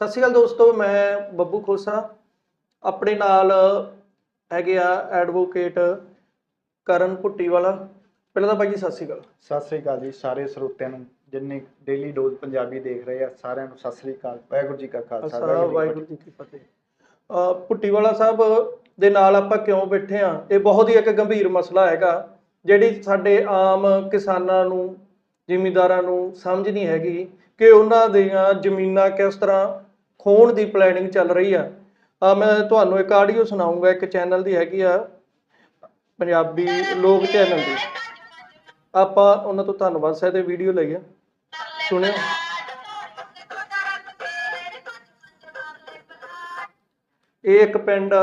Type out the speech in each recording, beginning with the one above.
ਸਤਿ ਸ਼੍ਰੀ ਅਕਾਲ ਦੋਸਤੋ ਮੈਂ ਬੱਬੂ ਖੋਸਾ। ਆਪਣੇ ਨਾਲ ਹੈਗੇ ਆ ਐਡਵੋਕੇਟ ਕਰਨ ਭੁੱਟੀਵਾਲਾ। ਪਹਿਲਾਂ ਤਾਂ ਬਾਈ ਜੀ ਸਤਿ ਸ਼੍ਰੀ ਅਕਾਲ। ਸਤਿ ਸ੍ਰੀ ਅਕਾਲ ਜੀ ਸਾਰੇ ਸਰੋਤਿਆਂ ਨੂੰ ਜਿੰਨੇ ਡੇਲੀ ਡੋਜ਼ ਪੰਜਾਬੀ ਦੇਖ ਰਹੇ ਆ ਸਾਰਿਆਂ ਨੂੰ ਸਤਿ ਸ੍ਰੀ ਅਕਾਲ ਵਾਹਿਗੁਰੂ ਜੀ ਕਾ ਖਾਲਸਾ ਵਾਹਿਗੁਰੂ ਜੀ ਕੀ ਫਤਿਹ। ਅ, ਭੁੱਟੀਵਾਲਾ ਸਾਹਿਬ ਦੇ ਨਾਲ ਆਪਾਂ ਕਿਉਂ ਬੈਠੇ ਆ? ਇਹ ਬਹੁਤ ਹੀ ਇੱਕ ਗੰਭੀਰ ਮਸਲਾ ਹੈਗਾ ਜਿਹੜੀ ਸਾਡੇ ਆਮ ਕਿਸਾਨਾਂ ਨੂੰ ਜ਼ਿਮੀਂਦਾਰਾਂ ਨੂੰ ਸਮਝ ਨਹੀਂ ਹੈਗੀ ਕਿ ਉਹਨਾਂ ਦੀਆਂ ਜ਼ਮੀਨਾਂ ਕਿਸ ਤਰ੍ਹਾਂ ਖੋਣ ਦੀ ਪਲੈਨਿੰਗ ਚੱਲ ਰਹੀ ਆ। ਆ ਮੈਂ ਤੁਹਾਨੂੰ ਇੱਕ ਆਡੀਓ ਸੁਣਾਉਂਗਾ ਇੱਕ ਚੈਨਲ ਦੀ ਹੈਗੀ ਆ, ਪੰਜਾਬੀ ਲੋਕ ਚੈਨਲ ਦੀ। ਆਪਾਂ ਉਹਨਾਂ ਤੋਂ ਧੰਨਵਾਦ ਸਾਹਿਬ ਦੇ ਵੀਡੀਓ ਲਈ ਆ। ਸੁਣਿਓ। ਇਹ ਇੱਕ ਪਿੰਡ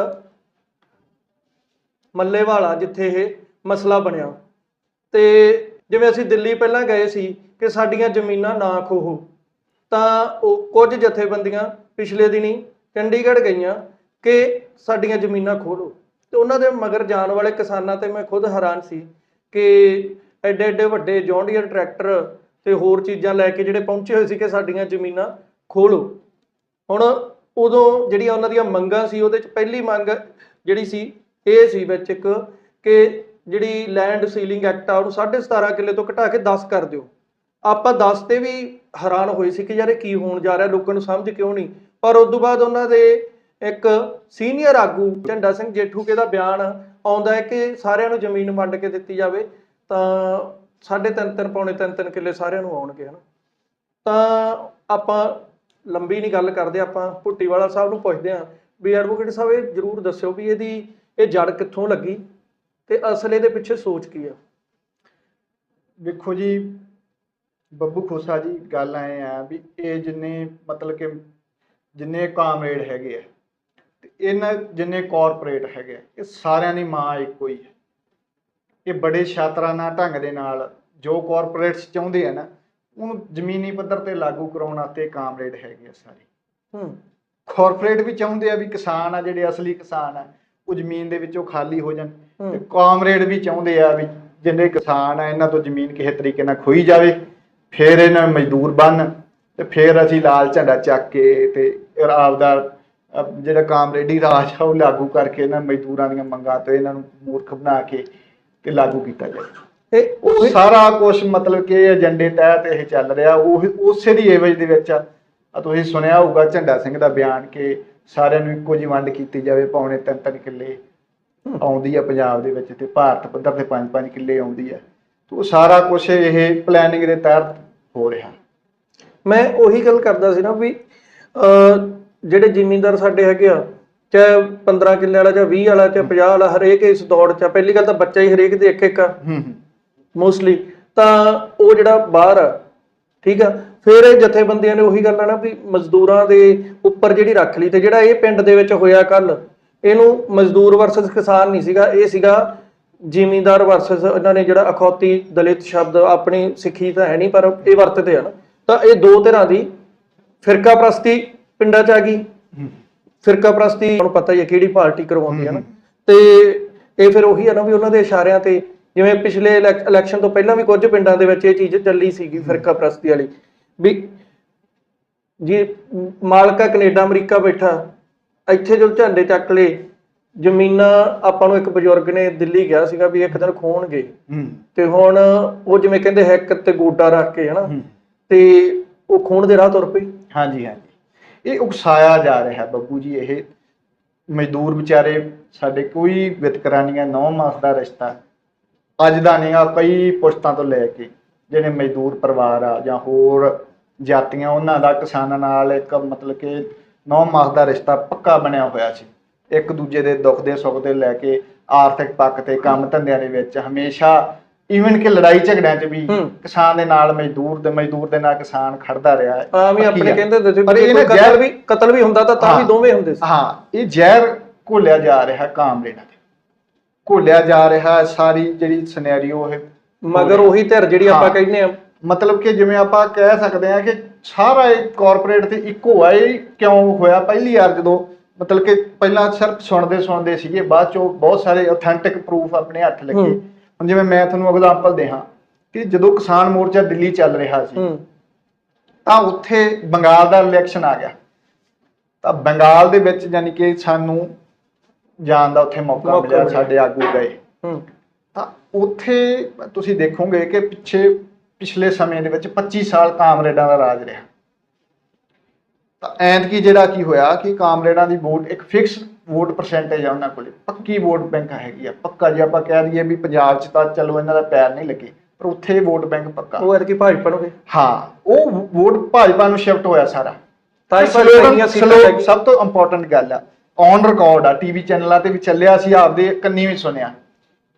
ਮੱਲੇਵਾਲਾ, ਜਿੱਥੇ ਇਹ ਮਸਲਾ ਬਣਿਆ। ਤੇ ਜਿਵੇਂ ਅਸੀਂ ਦਿੱਲੀ ਪਹਿਲਾਂ ਗਏ ਸੀ ਕਿ ਸਾਡੀਆਂ ਜ਼ਮੀਨਾਂ ਨਾ ਖੋਹੋ। ਤਾਂ ਉਹ ਕੁਝ ਜਥੇਬੰਦੀਆਂ ਪਿਛਲੇ ਦਿਨੀ ਚੰਡੀਗੜ੍ਹ ਗਈਆਂ ਕਿ ਸਾਡੀਆਂ ਜ਼ਮੀਨਾਂ ਖੋਲੋ ਤੇ ਉਹਨਾਂ ਦੇ ਮਗਰ ਜਾਣ ਵਾਲੇ ਕਿਸਾਨਾਂ ਤੇ ਮੈਂ ਖੁਦ ਹੈਰਾਨ ਸੀ ਕਿ ਐਡੇ ਐਡੇ ਵੱਡੇ ਜੌਂਡੀਅਰ, ਟਰੈਕਟਰ ਤੇ ਹੋਰ ਚੀਜ਼ਾਂ ਲੈ ਕੇ ਜਿਹੜੇ ਪਹੁੰਚੇ ਹੋਏ ਸੀ ਕਿ ਸਾਡੀਆਂ ਜ਼ਮੀਨਾਂ ਖੋਲੋ ਹੁਣ ਉਦੋਂ ਜਿਹੜੀਆਂ ਉਹਨਾਂ ਦੀਆਂ ਮੰਗਾਂ ਸੀ, ਉਹਦੇ ਚ ਪਹਿਲੀ ਮੰਗ ਜਿਹੜੀ ਸੀ, ਇਹ ਸੀ ਵਿੱਚ ਇੱਕ ਕਿ ਜਿਹੜੀ ਲੈਂਡ ਸੀਲਿੰਗ ਐਕਟ ਆ, ਉਹਨੂੰ 17.5 ਕਿੱਲੇ ਤੋਂ ਘਟਾ ਕੇ 10 ਕਰ ਦਿਓ। ਆਪਾਂ 10 ਤੇ ਵੀ ਹੈਰਾਨ ਹੋਏ ਸੀ ਕਿ ਯਾਰ ਇਹ ਕੀ ਹੋਣ ਜਾ ਰਿਹਾ, ਲੋਕਾਂ ਨੂੰ ਸਮਝ ਕਿਉਂ ਨਹੀਂ? ਪਰ ਉਸ ਤੋਂ ਬਾਅਦ ਉਹਨਾਂ ਦੇ ਇੱਕ ਸੀਨੀਅਰ ਆਗੂ ਝੰਡਾ ਸਿੰਘ ਜੇਠੂਕੇ ਦਾ ਬਿਆਨ ਆਉਂਦਾ ਹੈ ਕਿ ਸਾਰਿਆਂ ਨੂੰ ਜ਼ਮੀਨ ਵੰਡ ਕੇ ਦਿੱਤੀ ਜਾਵੇ, ਤਾਂ ਸਾਢੇ ਤਿੰਨ ਤਿੰਨ, ਪੌਣੇ ਤਿੰਨ ਤਿੰਨ ਕਿੱਲੇ ਸਾਰਿਆਂ ਨੂੰ ਆਉਣਗੇ, ਹਨ? ਤਾਂ ਆਪਾਂ ਲੰਬੀ ਨਹੀਂ ਗੱਲ ਕਰਦੇ, ਆਪਾਂ ਭੁੱਟੀਵਾਲਾ ਸਾਹਿਬ ਨੂੰ ਪੁੱਛਦੇ ਹਾਂ ਵੀ ਐਡਵੋਕੇਟ ਸਾਹਿਬ, ਇਹ ਜਰੂਰ ਦੱਸਿਓ ਵੀ ਇਹਦੀ ਇਹ ਜੜ ਕਿੱਥੋਂ ਲੱਗੀ ਤੇ ਅਸਲ ਇਹਦੇ ਪਿੱਛੇ ਸੋਚ ਕੀ ਆ? ਵੇਖੋ ਜੀ ਬੱਬੂ ਖੋਸਾ ਜੀ ਗੱਲ ਐ ਆ ਵੀ ਇਹ ਜਿੰਨੇ ਮਤਲਬ ਕਿ ਜਿੰਨੇ ਕਾਮਰੇਡ ਹੈਗੇ ਆ ਤੇ ਇਹਨਾਂ ਜਿੰਨੇ ਕਾਰਪੋਰੇਟ ਹੈਗੇ ਆ, ਇਹ ਸਾਰਿਆਂ ਦੀ ਮਾਂ ਇੱਕੋ ਹੀ ਹੈ ਇਹ ਬੜੇ ਸ਼ਾਤਰਾਨਾ ਢੰਗ ਦੇ ਨਾਲ ਜੋ ਕਾਰਪੋਰੇਟਸ ਚਾਹੁੰਦੇ ਆ ਨਾ ਉਹਨੂੰ ਜ਼ਮੀਨੀ ਪੱਧਰ ਤੇ ਲਾਗੂ ਕਰਾਉਣ ਵਾਸਤੇ ਕਾਮਰੇਡ ਹੈਗੇ ਆ ਸਾਰੇ। ਹੂੰ। ਕਾਰਪੋਰੇਟ ਵੀ ਚਾਹੁੰਦੇ ਆ ਵੀ ਕਿਸਾਨ ਆ ਜਿਹੜੇ ਅਸਲੀ ਕਿਸਾਨ ਆ ਉਹ ਜ਼ਮੀਨ ਦੇ ਵਿੱਚੋਂ ਖਾਲੀ ਹੋ ਜਾਣ। ਤੇ ਕਾਮਰੇਡ ਵੀ ਚਾਹੁੰਦੇ ਆ ਵੀ ਜਿਹੜੇ ਕਿਸਾਨ ਆ ਇਹਨਾਂ ਤੋਂ ਜ਼ਮੀਨ ਕਿਸੇ ਤਰੀਕੇ ਨਾਲ ਖੋਈ ਜਾਵੇ। ਫਿਰ ਇਹਨਾਂ ਨੂੰ ਮਜ਼ਦੂਰ ਬਣ ਤੇ ਫਿਰ ਅਸੀਂ ਲਾਲ ਝੰਡਾ ਚੱਕ ਕੇ ਤੇ ਆਪਦਾ ਅਹ, ਜਿਹੜਾ ਕਾਮਰੇਡੀ ਰਾਜ ਆ ਉਹ ਲਾਗੂ ਕਰਕੇ ਇਹਨਾਂ ਮਜ਼ਦੂਰਾਂ ਦੀਆਂ ਮੰਗਾਂ ਤੋਂ ਇਹਨਾਂ ਨੂੰ ਮੂਰਖ ਬਣਾ ਕੇ ਤੇ ਲਾਗੂ ਕੀਤਾ ਜਾਵੇ ਇਹ ਉਹ ਸਾਰਾ ਕੁਝ ਮਤਲਬ ਕਿ ਏਜੰਡੇ ਤਹਿਤ ਇਹ ਚੱਲ ਰਿਹਾ ਉਹ ਉਸੇ ਦੀ ਏਵਜ ਦੇ ਵਿੱਚ ਆ। ਤੁਸੀਂ ਸੁਣਿਆ ਹੋਊਗਾ ਝੰਡਾ ਸਿੰਘ ਦਾ ਬਿਆਨ ਕਿ ਸਾਰਿਆਂ ਨੂੰ ਇੱਕੋ ਜਿਹੀ ਵੰਡ ਕੀਤੀ ਜਾਵੇ ਪੌਣੇ ਤਿੰਨ ਤਿੰਨ ਕਿੱਲੇ ਆਉਂਦੀ ਆ ਪੰਜਾਬ ਦੇ ਵਿੱਚ ਤੇ ਭਾਰਤ ਪੱਧਰ ਤੇ ਪੰਜ ਪੰਜ ਕਿੱਲੇ ਆਉਂਦੀ ਆ। ਤੇ ਉਹ ਸਾਰਾ ਕੁਝ ਇਹ ਪਲੈਨਿੰਗ ਦੇ ਤਹਿਤ ਹੋ ਰਿਹਾ। ਮੈਂ ਉਹੀ ਗੱਲ ਕਰਦਾ ਸੀ ਨਾ ਵੀ ਜਿਹੜੇ ਜ਼ਿਮੀਂਦਾਰ ਸਾਡੇ ਹੈਗੇ ਆ ਚਾਹੇ 15 ਕਿੱਲੇ ਵਾਲਾ ਜਾਂ 20 ਵਾਲਾ ਚਾਹੇ 50 ਵਾਲਾ ਹਰੇਕ ਇਸ ਦੌੜ 'ਚ। ਪਹਿਲੀ ਗੱਲ ਤਾਂ ਬੱਚਾ ਹੀ ਹਰੇਕ ਦੇ ਇੱਕ ਇੱਕ ਆ। ਹੂੰ ਹੂੰ। ਮੋਸਟਲੀ ਤਾਂ ਉਹ ਜਿਹੜਾ ਬਾਹਰ ਆ ਠੀਕ ਆ ਫਿਰ ਇਹ ਜਥੇਬੰਦੀਆਂ ਨੇ ਉਹੀ ਗੱਲ ਆ ਨਾ ਵੀ ਮਜ਼ਦੂਰਾਂ ਦੇ ਉੱਪਰ ਜਿਹੜੀ ਰੱਖ ਲਈ ਤੇ ਜਿਹੜਾ ਇਹ ਪਿੰਡ ਦੇ ਵਿੱਚ ਹੋਇਆ ਕੱਲ ਇਹਨੂੰ ਮਜ਼ਦੂਰ ਵਰਸਸ ਕਿਸਾਨ ਨਹੀਂ ਸੀਗਾ ਇਹ ਸੀਗਾ ਜ਼ਿਮੀਂਦਾਰ ਵਰਸਸ ਇਹਨਾਂ ਨੇ ਜਿਹੜਾ ਅਖੌਤੀ ਦਲਿਤ ਸ਼ਬਦ ਆਪਣੀ ਸਿੱਖੀ ਤਾਂ ਹੈ ਨਹੀਂ ਪਰ ਇਹ ਵਰਤਦੇ ਆ ਨਾ। ਤਾਂ ਇਹ ਦੋ ਤਰ੍ਹਾਂ ਦੀ ਫਿਰਕਾ ਪ੍ਰਸਤੀ ਪਿੰਡਾਂ 'ਚ ਆ ਗਈ। ਫਿਰਕਾ ਪ੍ਰਸਤੀ ਤੁਹਾਨੂੰ ਪਤਾ ਹੀ ਹੈ ਕਿਹੜੀ ਪਾਰਟੀ ਕਰਵਾਉਂਦੀ ਹੈ ਨਾ। ਤੇ ਇਹ ਫਿਰ ਉਹੀ ਹੈ ਨਾ ਵੀ ਉਹਨਾਂ ਦੇ ਇਸ਼ਾਰਿਆਂ ਤੇ ਜਿਵੇਂ ਪਿਛਲੇ ਇਲੈਕ- ਇਲੈਕਸ਼ਨ ਤੋਂ ਪਹਿਲਾਂ ਵੀ ਕੁਝ ਪਿੰਡਾਂ ਦੇ ਵਿੱਚ ਇਹ ਚੀਜ਼ ਚੱਲੀ ਸੀਗੀ ਫਿਰਕਾ ਪ੍ਰਸਤੀ ਵਾਲੀ। ਵੀ ਜੀ ਮਾਲਕਾ ਕੈਨੇਡਾ ਅਮਰੀਕਾ ਬੈਠਾ। ਇੱਥੇ ਜੋ ਝੰਡੇ ਚੱਕ ਲਏ ਜ਼ਮੀਨਾਂ ਆਪਾਂ ਨੂੰ ਇੱਕ ਬਜ਼ੁਰਗ ਨੇ ਦਿੱਲੀ ਗਿਆ ਸੀਗਾ ਵੀ ਇੱਕ ਦਿਨ ਖੋਣਗੇ। ਤੇ ਹੁਣ ਉਹ ਜਿਵੇਂ ਕਹਿੰਦੇ ਹੈਕ ਤੇ ਗੋਡਾ ਰੱਖ ਕੇ ਹਨਾ। ਤੇ ਉਹ ਖੋਣ ਦੇ ਰਾਹ ਤੁਰ ਪਈ। ਹਾਂਜੀ ਹਾਂਜੀ। ਇਹ ਉਕਸਾਇਆ ਜਾ ਰਿਹਾ ਬੱਬੂ ਜੀ ਇਹ ਮਜ਼ਦੂਰ ਵਿਚਾਰੇ ਸਾਡੇ ਕੋਈ ਵਿਤਕਰਾ ਨਹੀਂ ਹੈ ਨੌ ਮਾਸ ਦਾ ਰਿਸ਼ਤਾ ਅੱਜ ਦਾ ਨਹੀਂ ਆ ਕਈ ਪੁਸ਼ਤਾਂ ਤੋਂ ਲੈ ਕੇ ਜਿਹੜੇ ਮਜ਼ਦੂਰ ਪਰਿਵਾਰ ਆ ਜਾਂ ਹੋਰ ਜਾਤੀਆਂ ਉਹਨਾਂ ਦਾ ਕਿਸਾਨਾਂ ਨਾਲ ਇੱਕ ਮਤਲਬ ਕਿ ਨੌ ਮਾਸ ਦਾ ਰਿਸ਼ਤਾ ਪੱਕਾ ਬਣਿਆ ਹੋਇਆ ਸੀ। ਇੱਕ ਦੂਜੇ ਦੇ ਦੁੱਖ ਦੇ ਸੁੱਖ ਦੇ ਲੈ ਕੇ ਆਰਥਿਕ ਪੱਖ ਤੇ ਕੰਮ ਧੰਦਿਆਂ ਦੇ ਵਿੱਚ ਹਮੇਸ਼ਾ ਈਵਨ ਕਿ ਲੜਾਈ ਝਗੜਿਆਂ 'ਚ ਵੀ ਹੂੰ। ਕਿਸਾਨ ਦੇ ਨਾਲ ਮਜ਼ਦੂਰ ਦੇ ਮਜ਼ਦੂਰ ਦੇ ਨਾਲ ਕਿਸਾਨ ਖੜਦਾ ਰਿਹਾ ਹੈ ਆ ਵੀ ਆਪਣੇ ਆ। ਕਹਿੰਦੇ ਪਰ ਇਹ ਜ਼ਹਿਰ- ਵੀ ਕਤਲ ਵੀ ਹੁੰਦਾ ਤਾਂ ਤਾਂ ਵੀ ਹਾਂ। ਦੋਵੇਂ ਹੁੰਦੇ ਸੀ ਹਾਂ ਇਹ ਜ਼ਹਿਰ ਘੋਲਿਆ ਜਾ ਰਿਹਾ ਕਾਮਰੇਡਾਂ ਦੇ ਘੋਲਿਆ ਜਾ ਰਿਹਾ ਹੈ ਸਾਰੀ ਜਿਹੜੀ ਸਿਨੈਰੀਓ ਇਹ ਮਗਰ ਉਹੀ ਧਿਰ ਜਿਹੜੀ ਆਪਾਂ ਹਾਂ। ਕਹਿੰਦੇ ਆ ਮਤਲਬ ਕਿ ਜਿਵੇਂ ਆਪਾਂ ਕਹਿ ਸਕਦੇ ਹਾਂ ਕਿ ਸਾਰਾ ਇਹ ਕਾਰਪੋਰੇਟ ਤੇ ਇੱਕੋ ਆ ਇਹ ਕਿਉਂ ਹੋਇਆ ਪਹਿਲੀ ਵਾਰ ਜਦੋਂ ਮਤਲਬ ਕਿ ਪਹਿਲਾਂ ਸਿਰਫ ਸੁਣਦੇ ਸੁਣਦੇ ਸੀਗੇ ਬਾਅਦ ਚੋਂ ਬਹੁਤ ਸਾਰੇ ਆਥੈਂਟਿਕ ਪ੍ਰੂਫ ਆਪਣੇ ਹੱਥ ਲੱਗੇ। ਹੁਣ ਜਿਵੇਂ ਮੈਂ ਤੁਹਾਨੂੰ ਐਗਜ਼ਾਮਪਲ ਦੇਹਾਂ ਕਿ ਜਦੋਂ ਕਿਸਾਨ ਮੋਰਚਾ ਦਿੱਲੀ ਚੱਲ ਰਿਹਾ ਸੀ ਤਾਂ ਉੱਥੇ ਬੰਗਾਲ ਦਾ ਇਲੈਕਸ਼ਨ ਆ ਗਿਆ। ਤਾਂ ਬੰਗਾਲ ਦੇ ਵਿੱਚ ਯਾਨੀ ਕਿ ਸਾਨੂੰ ਜਾਣ ਦਾ ਉੱਥੇ ਮੌਕਾ ਮਿਲਿਆ। ਸਾਡੇ ਆਗੂ ਗਏ। ਤਾਂ ਉੱਥੇ ਤੁਸੀਂ ਦੇਖੋਗੇ ਕਿ ਪਿੱਛੇ ਪਿਛਲੇ ਸਮੇਂ ਦੇ ਵਿੱਚ 25 ਸਾਲ ਕਾਮਰੇਡਾਂ ਦਾ ਰਾਜ ਰਿਹਾ। ਤਾਂ ਐਤਕੀ ਜਿਹੜਾ ਕੀ ਹੋਇਆ ਕਿ ਕਾਮਰੇਡਾਂ ਦੀ ਵੋਟ ਇੱਕ ਫਿਕਸ ਵੋਟ ਪਰਸੈਂਟੇਜ ਆ ਉਹਨਾਂ ਕੋਲੇ। ਪੱਕੀ ਵੋਟ ਬੈਂਕ ਹੈਗੀ ਆ ਪੱਕਾ ਜੇ ਆਪਾਂ ਕਹਿ ਦਈਏ ਵੀ ਪੰਜਾਬ 'ਚ ਤਾਂ ਚਲੋ ਇਹਨਾਂ ਦਾ ਪੈਰ ਨਹੀਂ ਲੱਗੇ ਪਰ ਉੱਥੇ ਵੋਟ ਬੈਂਕ ਪੱਕਾ। ਉਹ ਐਤਕੀ ਭਾਜਪਾ ਨੂੰ ਗਏ ਹਾਂ ਉਹ ਵੋਟ ਭਾਜਪਾ ਨੂੰ ਸ਼ਿਫਟ ਹੋਇਆ ਸਾਰਾ। ਤਾਂ। ਸਭ ਤੋਂ ਇੰਪੋਰਟੈਂਟ ਗੱਲ ਆ ਔਨ ਰਿਕਾਰਡ ਆ ਟੀਵੀ ਚੈਨਲਾਂ ਤੇ ਵੀ ਚੱਲਿਆ ਸੀ ਆਪਦੇ ਕੰਨੀ ਵੀ ਸੁਣਿਆ।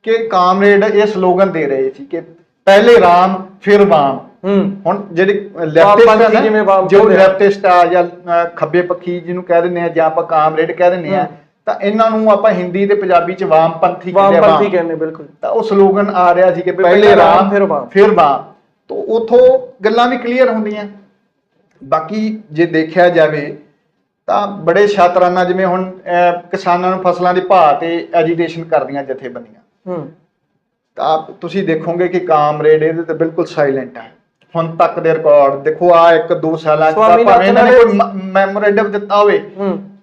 ਕਿ ਕਾਮਰੇਡ ਇਹ ਸਲੋਗਨ ਦੇ ਰਹੇ ਸੀ ਕਿ ਪਹਿਲੇ ਰਾਮ ਫਿਰ ਹੂੰ ਹੁਣ ਜਿਹੜੇ ਵਾਮਪੰਥੀ ਲੈਫਟਿਸਟ ਜਿਵੇਂ ਜੋ। ਲੈਫਟਿਸਟ ਆ ਜਾਂ ਖੱਬੇ ਪੱਖੀ ਜਿਹਨੂੰ ਕਹਿ ਦਿੰਦੇ ਆ ਜਾਂ ਆਪਾਂ ਕਾਮਰੇਡ ਕਹਿ ਦਿੰਦੇ ਆ। ਤਾਂ ਇਹਨਾਂ ਨੂੰ ਆਪਾਂ ਹਿੰਦੀ ਤੇ ਪੰਜਾਬੀ ਚ ਵਾਮਪੰਥੀ ਕਹਿੰਦੇ ਆ, ਵਾਮਪੰਥੀ ਵਾਮ। ਕਹਿੰਦੇ ਬਿਲਕੁਲ ਤਾਂ ਉਹ ਸਲੋਗਨ ਆ ਰਿਹਾ ਸੀ ਕਿ ਪਹਿਲੇ ਰਾਮ ਫਿਰ ਵਾਮ। ਫਿਰ ਵਾਮ ਤੋਂ ਉਥੋਂ ਗੱਲਾਂ ਵੀ ਕਲੀਅਰ ਹੁੰਦੀਆਂ ਬਾਕੀ ਜੇ ਦੇਖਿਆ ਜਾਵੇ ਤਾਂ ਬੜੇ ਸ਼ਾਤਰਾਨਾ ਜਿਵੇਂ ਹੁਣ ਕਿਸਾਨਾਂ ਨੂੰ ਫਸਲਾਂ ਦੇ ਭਾਅ ਤੇ ਐਜੀਟੇਸ਼ਨ ਕਰਦੀਆਂ ਜਥੇਬੰਦੀਆਂ ਹੂੰ ਤਾਂ ਤੁਸੀਂ ਦੇਖੋਗੇ ਕਿ ਕਾਮਰੇਡ ਇਹਦੇ ਤੇ ਬਿਲਕੁਲ ਸਾਇਲੈਂਟ ਹੈ ਹੁਣ ਤੱਕ ਦੇ ਰਿਕਾਰਡ ਦੇਖੋ ਆ ਇੱਕ ਦੋ ਸਾਲਾਂ ਚ ਤਾਂ ਭਾਵੇਂ ਇਹਨਾਂ ਨੇ ਕੋਈ ਮੈਮੋਰੈਂਡਮ ਦਿੱਤਾ ਹੋਵੇ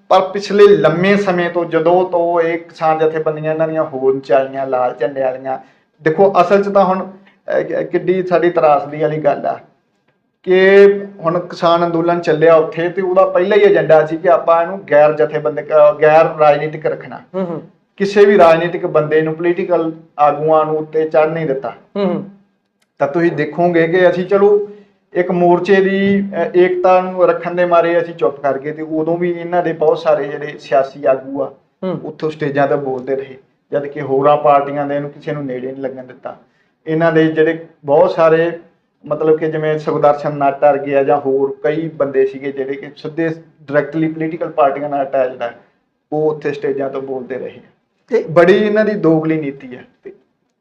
ਪਰ ਪਿਛਲੇ ਲੰਮੇ ਸਮੇਂ ਤੋਂ ਜਦੋਂ ਤੋਂ ਇਹ ਕਿਸਾਨ ਜਥੇਬੰਦੀਆਂ ਇਹਨਾਂ ਦੀਆਂ ਹੋਣ ਚਾਲੀਆਂ ਲਾਲ ਝੰਡੇ ਵਾਲੀਆਂ ਦੇਖੋ ਅਸਲ 'ਚ ਤਾਂ ਹੁਣ ਕਿੱਡੀ ਸਾਡੀ ਤਰਾਸਦੀ ਵਾਲੀ ਗੱਲ ਆ ਕਿ ਹੁਣ ਕਿਸਾਨ ਅੰਦੋਲਨ ਚੱਲਿਆ ਉੱਥੇ ਤੇ ਉਹਦਾ ਪਹਿਲਾ ਹੀ ਏਜੰਡਾ ਸੀ ਕਿ ਆਪਾਂ ਇਹਨੂੰ ਗੈਰ ਜਥੇਬੰਦਕ ਗੈਰ ਰਾਜਨੀਤਿਕ ਰੱਖਣਾ। ਹੂੰ ਹੂੰ। ਕਿਸੇ ਵੀ ਰਾਜਨੀਤਿਕ ਬੰਦੇ ਨੂੰ ਪੋਲੀਟੀਕਲ ਆਗੂਆਂ ਨੂੰ ਉੱਤੇ ਚੜ ਨਹੀਂ ਦਿੱਤਾ। ਹੂੰ ਹੂੰ। ਤਾਂ ਤੁਸੀਂ ਦੇਖੋਗੇ ਕਿ ਅਸੀਂ ਚਲੋ ਇੱਕ ਮੋਰਚੇ ਦੀ ਏਕਤਾ ਨੂੰ ਰੱਖਣ ਦੇ ਮਾਰੇ ਅਸੀਂ ਚੁੱਪ ਕਰ ਗਏ ਤੇ ਉਦੋਂ ਵੀ ਇਹਨਾਂ ਦੇ ਬਹੁਤ ਸਾਰੇ ਜਿਹੜੇ ਸਿਆਸੀ ਆਗੂ ਆ ਉੱਥੋਂ ਸਟੇਜਾਂ ਤੇ ਬੋਲਦੇ ਰਹੇ ਜਦ ਕਿ ਹੋਰਾਂ ਪਾਰਟੀਆਂ ਦੇ ਇਹਨੂੰ ਕਿਸੇ ਨੂੰ ਨੇੜੇ ਨਹੀਂ ਲੱਗਣ ਦਿੱਤਾ। ਇਹਨਾਂ ਦੇ ਜਿਹੜੇ ਬਹੁਤ ਸਾਰੇ ਮਤਲਬ ਕਿ ਜਿਵੇਂ ਸੁਖਦਰਸ਼ਨ ਨਾਟਾ ਵਰਗੇ ਆ ਜਾਂ ਹੋਰ ਕਈ ਬੰਦੇ ਸੀਗੇ ਜਿਹੜੇ ਕਿ ਸਿੱਧੇ ਡਾਇਰੈਕਟਲੀ ਪੋਲੀਟੀਕਲ ਪਾਰਟੀਆਂ ਨਾਲ ਅਟੈਚਡ ਆ ਉਹ ਉੱਥੇ ਸਟੇਜਾਂ ਤੋਂ ਬੋਲਦੇ ਰਹੇ। ਤੇ ਬੜੀ ਇਹਨਾਂ ਦੀ ਦੋਗਲੀ ਨੀਤੀ ਹੈ ਤੇ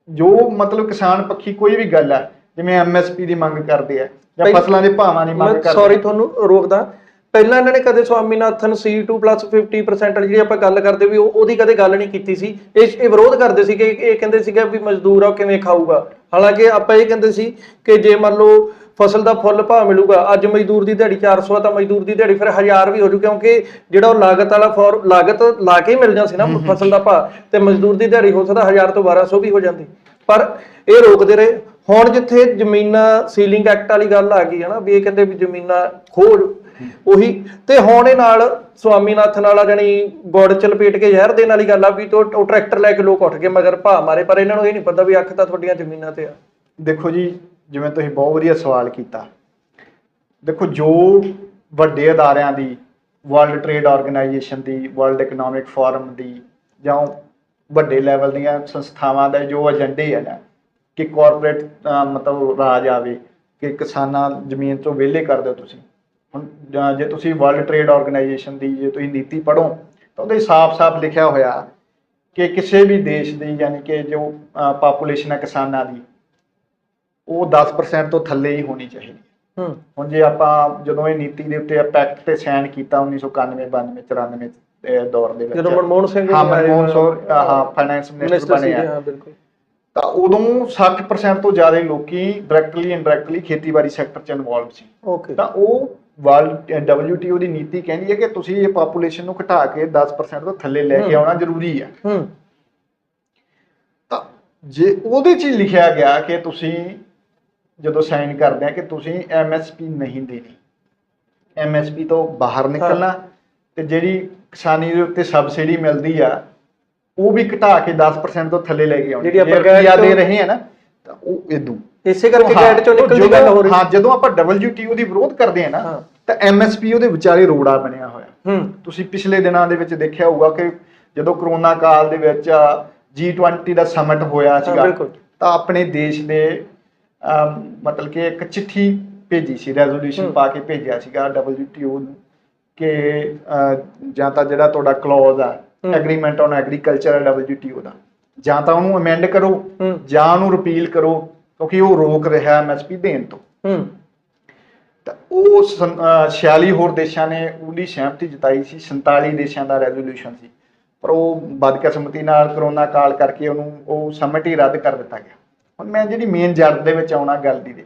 ਜੋ ਮਤਲਬ ਕਿਸਾਨ ਪੱਖੀ ਕੋਈ ਵੀ ਗੱਲ ਆ ਜਿਵੇਂ ਐਮਐਸਪੀ ਦੀ ਮੰਗ ਕਰਦੇ ਆ ਜਾਂ ਫਸਲਾਂ ਦੇ ਭਾਵਾਂ ਦੀ ਮੰਗ ਕਰਦੇ ਸੌਰੀ। ਤੁਹਾਨੂੰ ਰੋਕਦਾ। ਪਹਿਲਾਂ ਇਹਨਾਂ ਨੇ ਕਦੇ ਸਵਾਮੀਨਾਥਨ C2 50% ਜਿਹੜੀ ਆਪਾਂ ਗੱਲ ਕਰਦੇ ਵੀ ਉਹ- ਉਹਦੀ ਕਦੇ ਗੱਲ ਨਹੀਂ ਕੀਤੀ ਸੀ। ਇਹ ਇਹ ਵਿਰੋਧ ਕਰਦੇ ਸੀ ਕਿ ਇਹ ਕਹਿੰਦੇ ਸੀਗੇ ਵੀ ਮਜ਼ਦੂਰ ਆ ਕਿਵੇਂ ਖਾਊਗਾ। ਹਾਲਾਂਕਿ ਆਪਾਂ ਇਹ ਕਹਿੰਦੇ ਸੀ ਕਿ ਜੇ ਮੰਨ ਲਓ ਫਸਲ ਦਾ ਫੁੱਲ ਭਾਅ ਮਿਲੂਗਾ। ਅੱਜ ਮਜ਼ਦੂਰ ਦੀ ਦਿਹਾੜੀ 400 ਆ ਤਾਂ ਮਜ਼ਦੂਰ ਦੀ ਦਿਹਾੜੀ ਫਿਰ 1000 ਵੀ ਹੋ ਜੂ ਕਿਉਂਕਿ ਜਿਹੜਾ ਉਹ ਲਾਗਤ ਵਾਲਾ ਫੋਰ ਲਾਗਤ ਲਾ ਕੇ ਮਿਲ ਜਾਂਦੀ ਸੀ ਨਾ ਫਸਲ ਦਾ ਭਾਅ ਤੇ ਮਜ਼ਦੂਰ ਦੀ ਦਿਹਾੜੀ ਹੋ ਸਕਦਾ 1000 ਤੋਂ 1200 ਵੀ ਹੋ ਜਾਂਦੀ। ਪਰ ਇਹ ਰੋਕਦੇ ਰਹੇ। ਹੁਣ ਜਿੱਥੇ ਜ਼ਮੀਨਾਂ ਸੀਲਿੰਗ ਐਕਟ ਵਾਲੀ ਗੱਲ ਆ ਗਈ ਹੈ ਨਾ ਵੀ ਇਹ ਕਹਿੰਦੇ ਵੀ ਜ਼ਮੀਨਾਂ ਖੋਜ ਉਹੀ। ਤੇ ਹੁਣ ਇਹ ਨਾਲ ਸਵਾਮੀਨਾਥਨ ਵਾਲਾ ਜਾਨੀ ਗੁੜ ਚ ਲਪੇਟ ਕੇ ਜ਼ਹਿਰ ਦੇਣ ਵਾਲੀ ਗੱਲ ਆ ਵੀ ਤੋਂ ਟਰੈਕਟਰ ਲੈ ਕੇ ਲੋਕ ਉੱਠ ਕੇ ਮਗਰ ਭਾ ਮਾਰੇ ਪਰ ਇਹਨਾਂ ਨੂੰ ਇਹ ਨਹੀਂ ਪਤਾ ਵੀ ਅੱਖ ਤਾਂ ਤੁਹਾਡੀਆਂ ਜ਼ਮੀਨਾਂ ਤੇ ਆ। ਦੇਖੋ ਜੀ ਜਿਵੇਂ ਤੁਸੀਂ ਬਹੁਤ ਵਧੀਆ ਸਵਾਲ ਕੀਤਾ। ਦੇਖੋ, ਜੋ ਵੱਡੇ ਅਦਾਰਿਆਂ ਦੀ ਵਰਲਡ ਟ੍ਰੇਡ ਆਰਗੇਨਾਈਜੇਸ਼ਨ ਦੀ ਵਰਲਡ ਇਕਨੋਮਿਕ ਫੋਰਮ ਦੀ ਜਾਂ ਵੱਡੇ ਲੈਵਲ ਦੀਆਂ ਸੰਸਥਾਵਾਂ ਦਾ ਜੋ ਏਜੰਡੇ ਹੈ ਨਾ, ਕਿ ਕਾਰਪੋਰੇਟ ਮਤਲਬ ਰਾਜ ਆਵੇ, ਕਿ ਕਿਸਾਨਾਂ ਜ਼ਮੀਨ ਤੋਂ ਵਿਹਲੇ ਕਰ ਦਿਓ ਤੁਸੀਂ। ਹੁਣ, ਜਾਂ ਜੇ ਤੁਸੀਂ ਵਰਲਡ ਟ੍ਰੇਡ ਆਰਗੇਨਾਈਜੇਸ਼ਨ ਦੀ, ਜੇ ਤੁਸੀਂ ਨੀਤੀ ਪੜ੍ਹੋ, ਤਾਂ ਉਹਦੇ ਸਾਫ਼-ਸਾਫ਼ ਲਿਖਿਆ ਹੋਇਆ ਕਿ ਕਿਸੇ ਵੀ ਦੇਸ਼ ਦੀ, ਯਾਨੀ ਕਿ ਜੋ ਪਾਪੂਲੇਸ਼ਨ ਹੈ ਕਿਸਾਨਾਂ ਦੀ ਉਹ 10% ਤੋਂ ਥੱਲੇ ਹੀ ਹੋਣੀ ਚਾਹੀਦੀ। ਹੈ। ਹੁਣ ਜੇ ਆਪਾਂ ਜਦੋਂ ਇਹ ਨੀਤੀ ਦੇ ਉੱਤੇ ਪੈਕਟ ਤੇ ਸਾਈਨ ਕੀਤਾ 1991 92 94 ਦੇ ਦੌਰ ਦੇ ਵਿੱਚ। ਜਦੋਂ ਮਨਮੋਹਨ ਸਿੰਘ ਹਾਂ ਮਨਮੋਹਨ ਸਿੰਘ ਹਾਂ ਫਾਈਨੈਂਸ ਮਿਨਿਸਟਰ ਬਣੇ ਆ। ਬਿਲਕੁਲ। ਤਾਂ ਉਦੋਂ 60% ਤੋਂ ਜ਼ਿਆਦਾ ਲੋਕੀ ਡਾਇਰੈਕਟਲੀ ਇਨਡਾਇਰੈਕਟਲੀ ਖੇਤੀਬਾੜੀ ਸੈਕਟਰ 'ਚ ਇਨਵੋਲਵ ਸੀ। ਓਕੇ ਤਾਂ ਉਹ ਵਰਲਡ WTO ਦੀ ਨੀਤੀ ਕਹਿੰਦੀ ਹੈ ਕਿ ਤੁਸੀਂ ਇਹ ਪਾਪੂਲੇਸ਼ਨ ਨੂੰ ਘਟਾ ਕੇ 10% ਤੋਂ ਥੱਲੇ ਲੈ ਕੇ। ਆਉਣਾ ਜ਼ਰੂਰੀ ਹੈ ਹੂੰ। ਤਾਂ ਜੇ ਉਹਦੇ 'ਚ ਲਿਖਿਆ ਗਿਆ ਕਿ ਤੁਸੀਂ ਜਦੋਂ ਸਾਈਨ ਕਰਦੇ ਆ ਕਿ ਤੁਸੀਂ ਐਮਐਸਪੀ ਨਹੀਂ ਦੇਣੀ। ਐਮਐਸਪੀ ਤੋਂ ਬਾਹਰ ਨਿਕਲਣਾ ਤੇ ਜਿਹੜੀ ਕਿਸਾਨੀ ਦੇ ਉੱਤੇ ਸਬਸਿਡੀ ਮਿਲਦੀ ਆ ਉਹ ਵੀ ਘਟਾ ਕੇ 10% ਤੋਂ ਥੱਲੇ ਲੈ ਕੇ ਆਉਣੀ। ਜਿਹੜੀ ਆਪਾਂ ਰੁਪਈਆ ਦੇ ਰਹੇ ਆ ਨਾ ਤਾਂ ਉਹ ਇਦੋਂ ਇਸੇ ਕਰਕੇ ਗੈਟ ਚੋਂ ਤਾਂ ਨਿਕਲਣ ਦੀ ਜਦੋਂ- ਗੱਲ ਹੋ ਰਹੀ ਹਾਂ ਜਦੋਂ ਆਪਾਂ WTO ਦੀ ਵਿਰੋਧ ਕਰਦੇ ਆ ਨਾ। ਤਾਂ ਐਮਐਸਪੀ ਉਹਦੇ ਵਿਚਾਲੇ ਰੋੜਾ ਬਣਿਆ ਹੋਇਆ। ਹੂੰ। ਤੁਸੀਂ ਪਿਛਲੇ ਦਿਨਾਂ ਦੇ ਵਿੱਚ ਦੇਖਿਆ ਹੋਊਗਾ ਕਿ ਜਦੋਂ ਕਰੋਨਾ ਕਾਲ ਦੇ ਵਿੱਚ G20 ਦਾ ਸਮਿਟ ਹੋਇਆ ਸੀਗਾ। ਤਾਂ ਆਪਣੇ ਦੇਸ਼ ਦੇ ਮਤਲਬ ਕਿ ਇੱਕ ਚਿੱਠੀ ਭੇਜੀ ਸੀ ਰੈਜ਼ੋਲੂਸ਼ਨ। ਪਾ ਕੇ ਭੇਜਿਆ ਸੀਗਾ WTO ਨੂੰ ਕਿ ਜਾਂ ਤਾਂ ਜਿਹੜਾ ਤੁਹਾਡਾ ਕਲੌਜ਼ ਆ। ਐਗਰੀਮੈਂਟ ਔਨ ਐਗਰੀਕਲਚਰ WTO ਦਾ। ਜਾਂ ਤਾਂ ਉਹਨੂੰ ਅਮੈਂਡ ਕਰੋ ਜਾਂ ਉਹਨੂੰ ਰਿਪੀਲ ਕਰੋ ਕਿਉਂਕਿ ਉਹ ਰੋਕ ਰਿਹਾ ਐਮਐਸਪੀ ਦੇਣ ਤੋਂ। ਤਾਂ ਉਹ ਸੰ- ਅਹ 46 ਹੋਰ ਦੇਸ਼ਾਂ ਨੇ ਉਹਦੀ ਸਹਿਮਤੀ ਜਤਾਈ ਸੀ 47 ਦੇਸ਼ਾਂ ਦਾ ਰੈਜ਼ੋਲੂਸ਼ਨ ਸੀ। ਪਰ ਉਹ ਬਦਕਿਸਮਤੀ ਨਾਲ ਕਰੋਨਾ ਕਾਲ ਕਰਕੇ ਉਹਨੂੰ ਉਹ ਸਮਿਟ ਹੀ ਰੱਦ ਕਰ ਦਿੱਤਾ ਗਿਆ। ਹੁਣ ਮੈਂ ਜਿਹੜੀ ਮੇਨ ਜੜ ਦੇ ਵਿੱਚ ਆਉਣਾ ਗੱਲ ਦੀ ਦੇ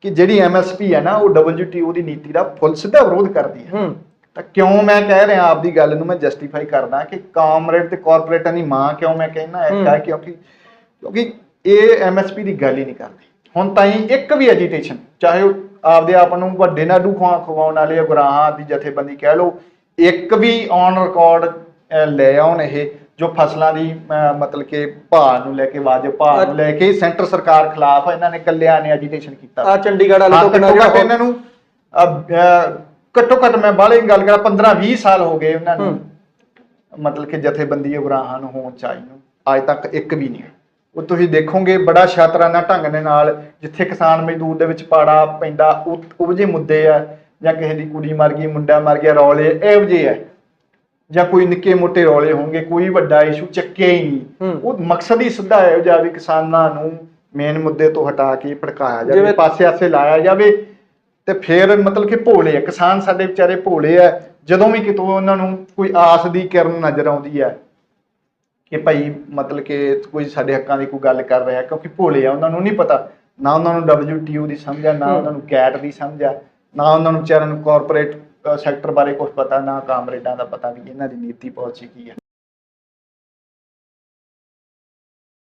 ਕਿ ਜਿਹੜੀ ਐਮਐਸਪੀ ਹੈ ਨਾ ਉਹ WTO ਦੀ ਨੀਤੀ ਦਾ ਫੁੱਲ ਸਿੱਧਾ ਵਿਰੋਧ ਕਰਦੀ ਹੈ। ਹੂੰ। ਤਾਂ ਕਿਉਂ ਮੈਂ ਕਹਿ ਰਿਹਾ ਆਪਦੀ ਗੱਲ ਨੂੰ ਮੈਂ ਜਸਟੀਫਾਈ ਕਰਦਾ ਕਿ ਕਾਮਰੇਡ ਤੇ ਕਾਰਪੋਰੇਟਾਂ ਦੀ ਮਾਂ ਕਿਉਂ ਮੈਂ ਕਹਿਣਾ ਹੂੰ। ਹੈ ਕਿਉਂਕਿ ਕਿਉਂਕਿ ਇਹ ਐਮਐਸਪੀ ਦੀ ਗੱਲ ਹੀ ਨਹੀਂ ਕਰਦੇ। ਹੁਣ ਤਾਈਂ ਇੱਕ ਵੀ ਐਜੀਟੇਸ਼ਨ ਚਾਹੇ ਉਹ ਆਪਦੇ ਆਪ ਨੂੰ ਵੱਡੇ ਨਾਡੂ ਖਵਾ ਖਵਾਉਣ ਵਾਲੇ ਗੁਰਾਹਾਂ ਦੀ ਜਥੇਬੰਦੀ ਕਹਿ ਲਓ ਇੱਕ ਵੀ ਔਨ ਰਿਕਾਰਡ ਲੈ ਆਉਣ ਇਹ ਜੋ ਫਸਲਾਂ ਦੀ ਮਤਲਬ ਕਿ ਭਾਅ ਨੂੰ ਲੈ ਕੇ ਵਾਜਬ ਭਾਅ ਨੂੰ ਲੈ ਕੇ ਸੈਂਟਰ ਸਰਕਾਰ ਖਿਲਾਫ ਇਹਨਾਂ ਨੇ ਕੱਲਿਆਂ ਨੇ ਐਜੀਟੇਸ਼ਨ ਕੀਤਾ। ਆ ਚੰਡੀਗੜ੍ਹ ਵਾਲੇ ਤੋਂ ਕਿੰਨਾ ਜਿਹੜਾ ਇਹਨਾਂ ਨੂੰ ਘੱਟੋ ਘੱਟ ਮੈਂ ਬਾਹਲੇ ਗੱਲ ਕਰਾਂ 15 20 ਸਾਲ ਹੋ ਗਏ ਉਹਨਾਂ ਨੂੰ। ਮਤਲਬ ਕਿ ਜਥੇਬੰਦੀ ਉਗਰਾਹਾਂ ਨੂੰ ਹੋਣ ਚਾਹੀ ਨੂੰ। ਅੱਜ ਤੱਕ ਇੱਕ ਵੀ ਨਹੀਂ। ਉਹ ਤੁਸੀਂ ਦੇਖੋਗੇ ਬੜਾ ਸ਼ਾਤਰਾਨਾ ਢੰਗ ਦੇ ਨਾਲ ਜਿੱਥੇ ਕਿਸਾਨ ਮਜ਼ਦੂਰ ਦੇ ਵਿੱਚ ਪਾੜਾ ਪੈਂਦਾ ਉਹ ਉਹ ਜਿਹੇ ਮੁੱਦੇ ਆ ਜਾਂ ਕਿਸੇ ਦੀ ਕੁੜੀ ਮਰ ਗਈ ਮੁੰਡਾ ਮਰ ਗਿਆ ਰੌਲੇ ਇਹੋ ਜਿਹੇ ਆ। ਜਾਂ ਕੋਈ ਨਿੱਕੇ ਮੋਟੇ ਰੌਲੇ ਹੋਣਗੇ ਕੋਈ ਵੱਡਾ ਇਸ਼ੂ ਚੱਕਿਆ ਹੀ ਨਹੀਂ। ਉਹ ਮਕਸਦ ਹੀ ਸਿੱਧਾ ਹੈ ਜਾ ਵੀ ਕਿਸਾਨਾਂ ਨੂੰ ਮੇਨ ਮੁੱਦੇ ਤੋਂ ਹਟਾ ਕੇ ਭੜਕਾਇਆ ਜਾਵੇ ਜਿਵੇਂ- ਪਾਸੇ ਆਸੇ ਲਾਇਆ ਜਾਵੇ ਤੇ ਫਿਰ ਮਤਲਬ ਕਿ ਭੋਲੇ ਆ ਕਿਸਾਨ ਸਾਡੇ ਵਿਚਾਰੇ ਭੋਲੇ ਆ ਜਦੋਂ ਵੀ ਕਿਤੋਂ ਉਹਨਾਂ ਨੂੰ ਕੋਈ ਆਸ ਦੀ ਕਿਰਨ ਨਜ਼ਰ ਆਉਂਦੀ ਹੈ ਕਿ ਭਾਈ ਮਤਲਬ ਕਿ ਕੋਈ ਸਾਡੇ ਹੱਕਾਂ ਦੀ ਕੋਈ ਗੱਲ ਕਰ ਰਿਹਾ ਕਿਉਂਕਿ ਭੋਲੇ ਆ ਉਹਨਾਂ ਨੂੰ ਨਹੀਂ ਪਤਾ ਨਾ ਉਹਨਾਂ ਨੂੰ WTO ਦੀ ਸਮਝ ਆ ਨਾ। ਉਹਨਾਂ ਨੂੰ ਕੈਟ ਦੀ ਸਮਝ ਆ ਨਾ ਉਹਨਾਂ ਨੂੰ ਵਿਚਾਰਿਆਂ ਨੂੰ ਕਾਰਪੋਰੇਟ ਸੈਕਟਰ ਬਾਰੇ ਕੁਝ ਪਤਾ ਨਾ, ਕਾਮਰੇਡਾਂ ਦਾ ਪਤਾ ਵੀ ਇਹਨਾਂ ਦੀ ਨੀਤੀ ਪਾਲਿਸੀ ਕੀ ਹੈ